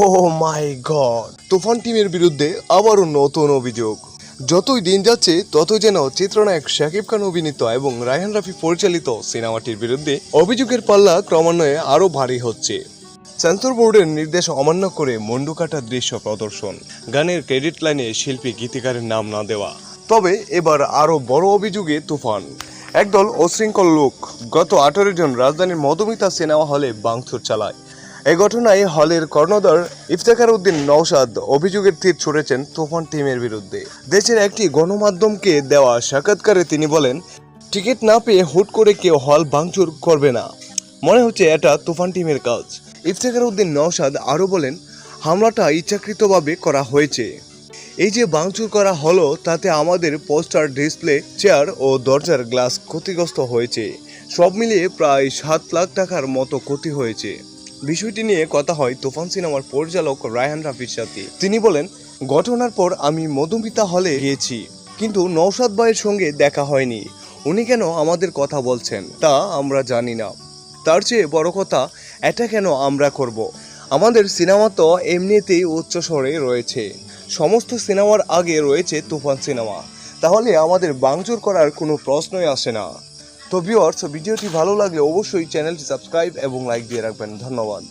ও মাই god তুফান টিমের বিরুদ্ধে আবারও নতুন অভিযোগ। যতই দিন যাচ্ছে, ততই যেন চিত্রনায়ক শাকিব খান অভিনীত এবং রায়হান রাফি পরিচালিত সিনেমাটির বিরুদ্ধে অভিযোগের পাল্লা ক্রমান্বয়ে আরও ভারী হচ্ছে। সেন্সর বোর্ডের নির্দেশ অমান্য করে মন্ডু কাটার দৃশ্য প্রদর্শন, গানের ক্রেডিট লাইনে শিল্পী গীতিকারের নাম না দেওয়া। তবে এবার আরও বড় অভিযোগে তুফান। একদল অশৃঙ্খল লোক, গত আঠারো জন রাজধানীর মধুমিতা সিনেমা হলে বাংচুর চালায়। এই ঘটনায় হলের কর্ণধার ইফতেখার উদ্দিন নওশাদ অভিযোগের তীর ছুড়েছেন তুফান টিমের বিরুদ্ধে। দেশের একটি গণমাধ্যমকে দেওয়া সাক্ষাৎকারে তিনি বলেন, টিকিট না পেয়ে হুট করে কেউ হল ভাঙচুর করবে না। মনে হচ্ছে এটা তুফান টিমের কাজ। ইফতেখার উদ্দিন নওশাদ আরও বলেন, হামলাটা ইচ্ছাকৃতভাবে করা হয়েছে। এই যে ভাঙচুর করা হলো, তাতে আমাদের পোস্টার, ডিসপ্লে, চেয়ার ও দরজার গ্লাস ক্ষতিগ্রস্ত হয়েছে। সব মিলিয়ে প্রায় সাত লাখ টাকার মতো ক্ষতি হয়েছে। বিষয়টি নিয়ে কথা হয় তুফান সিনেমার পরিচালক রায়হান রাফির সাথে। তিনি বলেন, ঘটনার পর আমি মধুমিতা হলে গিয়েছি, কিন্তু নৌসাদ ভাইয়ের সঙ্গে দেখা হয়নি। উনি কেন আমাদের কথা বলছেন, তা আমরা জানি না। তার চেয়ে বড় কথা, এটা কেন আমরা করব? আমাদের সিনেমা তো এমনিতেই উচ্চ স্বরে রয়েছে। সমস্ত সিনেমার আগে রয়েছে তুফান সিনেমা। তাহলে আমাদের বাংচুর করার কোনো প্রশ্নই আসে না। তো ভিওর্স ভিডিওটি ভালো লাগলে অবশ্যই চ্যানেলটি সাবস্ক্রাইব এবং লাইক দিয়ে রাখবেন। ধন্যবাদ।